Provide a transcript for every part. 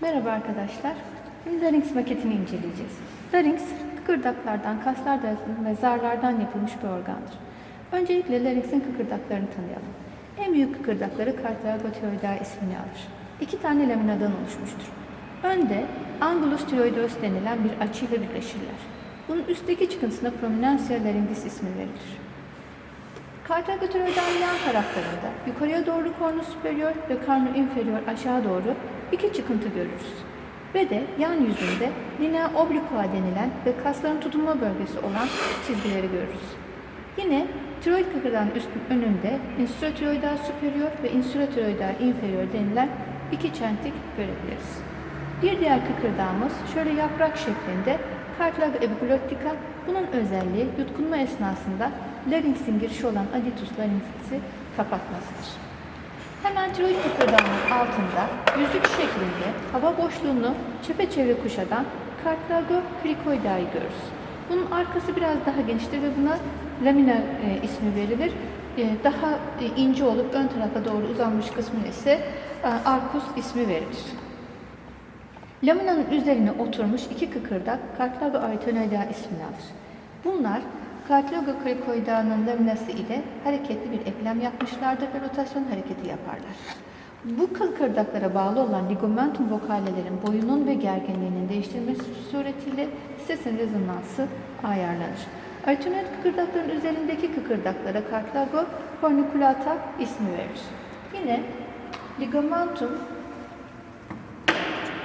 Merhaba arkadaşlar. Şimdi larynx maketini inceleyeceğiz. Larynx, kıkırdaklardan, kaslardan ve zarlardan yapılmış bir organdır. Öncelikle larynx'in kıkırdaklarını tanıyalım. En büyük kıkırdakları kartilagotiroidea ismini alır. İki tane laminadan oluşmuştur. Önde angulus tiroideus denilen bir açıyla birleşirler. Bunun üstteki çıkıntısına prominensia laryngis ismi verilir. Kartilagotiroideanın yan taraflarında yukarıya doğru kornu superior ve karno inferior aşağı doğru iki çıkıntı görürüz. Ve de yan yüzünde linea obliqua denilen ve kasların tutunma bölgesi olan çizgileri görürüz. Yine tiroid kıkırdağın üstün önünde insulotiroidea superior ve insulotiroidea inferior denilen iki çentik görebiliriz. Bir diğer kıkırdağımız şöyle yaprak şeklinde Cartilago epiglottica. Bunun özelliği yutkunma esnasında laringsin girişi olan aditus laryngisi kapatmasıdır. Hemen tiroid kıkırdağının altında yüzük şeklinde hava boşluğunu çepeçevre kuşatan Cartilago cricoidea'yı görürüz. Bunun arkası biraz daha geniştir ve buna lamina e, ismi verilir. E, daha e, ince olup ön tarafa doğru uzanmış kısmına ise e, arcus ismi verilir. Laminanın üzerine oturmuş iki kıkırdak Cartilago aritonoidea ismini alır. Bunlar Cartilago cricoidea'nın laminası ile hareketli bir eklem yapmışlardır ve rotasyon hareketi yaparlar. Bu kıkırdaklara bağlı olan ligamentum vokalelerin boyunun ve gerginliğinin değiştirilmesi suretiyle sesin rezonansı ayarlanır. Aritonoid kıkırdakların üzerindeki kıkırdaklara Cartilago corniculata ismi verir. Yine ligamentum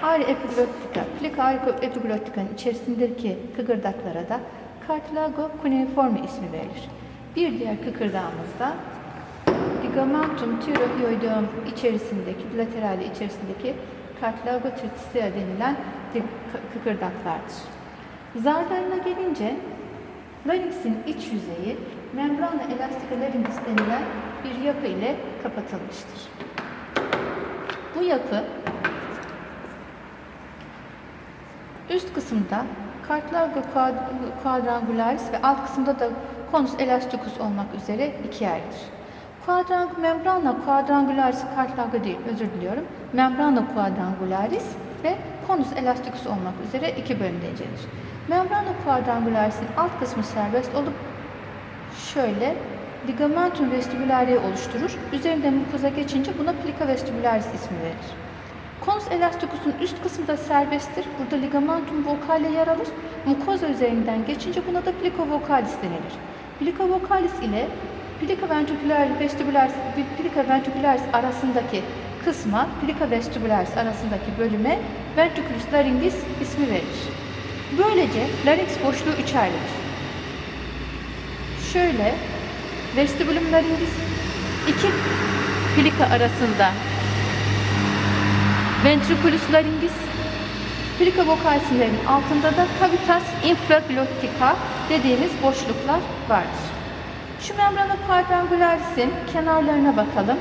Ari epiglottika, plika ari epiglottikanın içerisindeki kıkırdaklara da Cartilago cuneiforme ismi verilir. Bir diğer kıkırdağımız da ligamentum thyroideum içerisindeki, laterali içerisindeki Cartilago triticea denilen kıkırdaklardır. Zarlarına gelince laringsin iç yüzeyi membrana elastica laringis denilen bir yapı ile kapatılmıştır. Bu yapı Üst kısımda Cartilago quadrangularis ve alt kısımda da conus elasticus olmak üzere ikiye ayrılır. Quadrang membrana quadrangularis cartilago değil, özür diliyorum. Membrana quadrangularis ve conus elasticus olmak üzere iki bölümde incelenir. Membrana quadrangularis'in alt kısmı serbest olup şöyle ligamentum vestibulaire oluşturur. Üzerinde mukoza geçince buna plica vestibularis ismi verilir. Konus elasticus'un üst kısmı da serbesttir. Burada ligamentum vocale yer alır. Mukoza üzerinden geçince buna da plica vocalis denilir. Plica vocalis ile plica ventricularis vestibularis, plica ventricularis arasındaki kısma, plica vestibularis arasındaki bölüme ventriculus laryngis ismi verilir. Böylece larynx boşluğu üçe ayrılır. Şöyle vestibulum laryngis iki plika arasında ventriculus laryngis, plica vocalislerin altında da cavitas infraglottica dediğimiz boşluklar vardır. Şu membrana quadrangularis'in kenarlarına bakalım.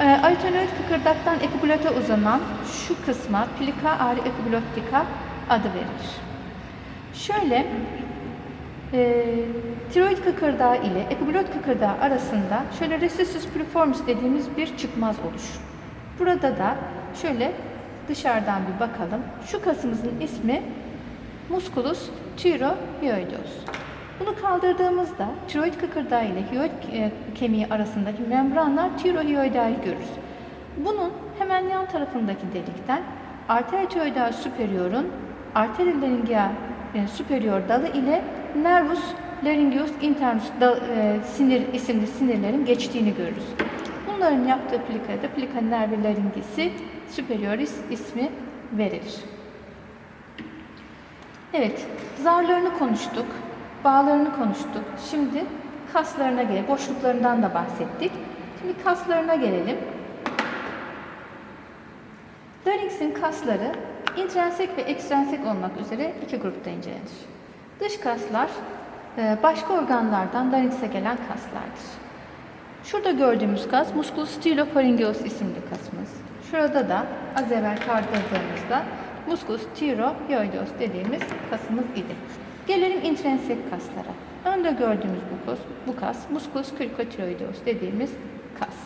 E, Aritonoid kıkırdaktan epiglota uzanan şu kısma plica ari epiglottica adı verilir. Şöyle e, tiroid kıkırdağı ile epiglot kıkırdağı arasında şöyle recessus piriformis dediğimiz bir çıkmaz oluşur. Burada da şöyle dışarıdan bir bakalım. Şu kasımızın ismi musculus thyroideus. Bunu kaldırdığımızda tiroid kıkırdağı ile hyoid e, kemiği arasındaki membranlar thyroideal görürüz. Bunun hemen yan tarafındaki delikten arteria thyroidea superior'un laryngea e, superior dalı ile nervus laryngeus internus da, e, sinir isimli sinirlerin geçtiğini görürüz. Bunların yaptığı plikada plika nervi laryngisi superioris ismi verilir. Evet, zarlarını konuştuk, bağlarını konuştuk. Şimdi kaslarına gelelim, boşluklarından da bahsettik. Şimdi kaslarına gelelim. Larynx'in kasları intrinsek ve ekstrinsek olmak üzere iki grupta incelenir. Dış kaslar e, başka organlardan larynx'e gelen kaslardır. Şurada gördüğümüz kas musculus stylopharyngeus isimli kasımız. Şurada da az evvel kaldırdığımızda musculus thyroideus dediğimiz kasımız idi. Gelelim intrinsek kaslara. Önde gördüğümüz bu kas, bu kas musculus cricotiroideus dediğimiz kas.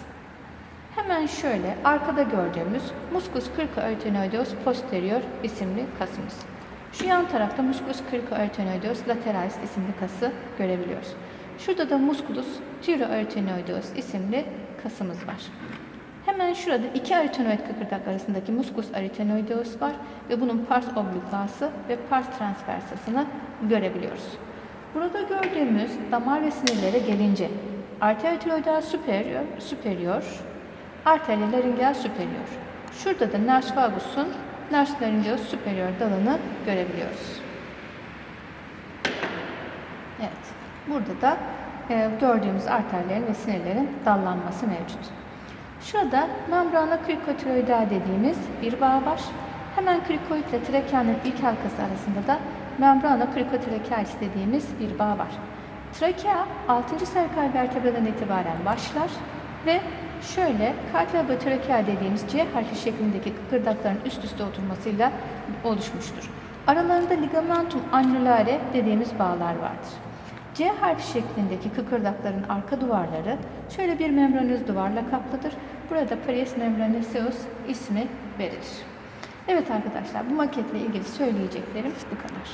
Hemen şöyle arkada gördüğümüz muscus cricoarytenoideus posterior isimli kasımız. Şu yan tarafta muscus cricoarytenoideus lateralis isimli kası görebiliyoruz. Şurada da musculus thyroarytenoideus isimli kasımız var. Hemen şurada iki arytenoid kıkırdak arasındaki muscus arytenoideus var ve bunun pars obliquası ve pars transversasını görebiliyoruz. Burada gördüğümüz damar ve sinirlere gelince arteriotiroidal superior, superior, arteriolaryngeal superior. Şurada da ners vagus'un ners laryngeus superior dalını görebiliyoruz. Evet. Burada da e, gördüğümüz arterlerin ve sinirlerin dallanması mevcut. Şurada membrana krikotiroidal dediğimiz bir bağ var. Hemen krikoid ile trakeanın ilk halkası arasında da membrana krikotrakealis dediğimiz bir bağ var. Trakea 6. serkal vertebradan itibaren başlar ve şöyle kardiobotrakea dediğimiz C harfi şeklindeki kıkırdakların üst üste oturmasıyla oluşmuştur. Aralarında ligamentum annulare dediğimiz bağlar vardır. C harfi şeklindeki kıkırdakların arka duvarları şöyle bir membranöz duvarla kaplıdır. Burada Paris membranaceus ismi verilir. Evet arkadaşlar bu maketle ilgili söyleyeceklerim bu kadar.